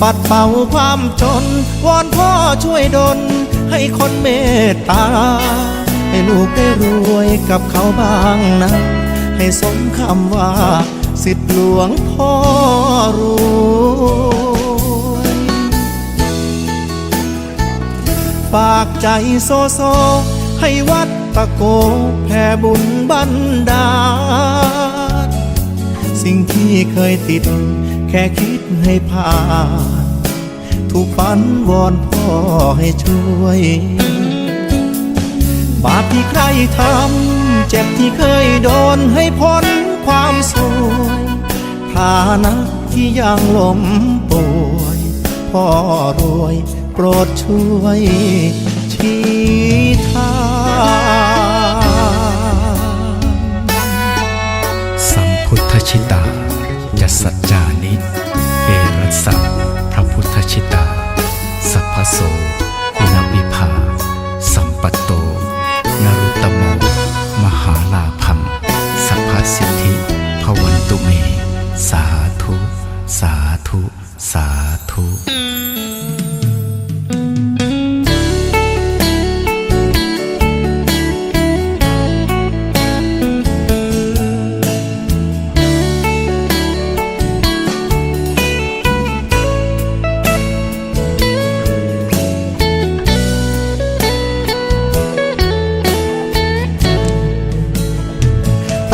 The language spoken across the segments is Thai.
ปัดเป่าความจน วอนพ่อช่วยดล ให้คนเมตตา ให้ลูกได้รวยกับเขาบ้างนะ ให้สมคำว่า สิทธิหลวงพ่อรวยฝากใจโซโซ ให้วัดตะโกแผ่บุญบันดาลสิ่งที่เคยติด แค่คิดให้ผ่านถูกฝันวอนพ่อให้ช่วย บาปที่ใครทำ เจ็บที่เคยโดนให้พ้นความสวยฐานะที่ยังล้มป่วยพ่อรวยโปรดช่วยชี้ทางสัมพุทธชิตา จะสัจจา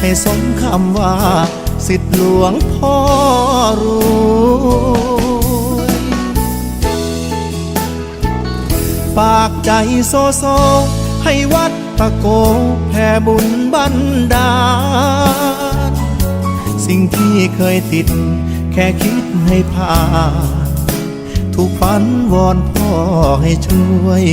ให้สมคำว่า สิทธิหลวงพ่อรวยฝากใจโซโซ ให้วัดตะโกแผ่บุญบันดาลสิ่งที่เคยติด แค่คิดให้ผ่านถูกฝันวอนพ่อให้ช่วย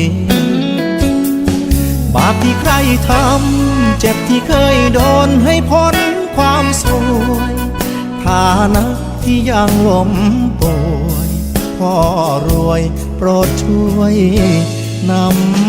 บาปที่ใครทำ เจ็บที่เคยโดนให้พ้นความสวยฐานะที่ยังล้มป่วยพ่อรวยโปรดช่วยนำ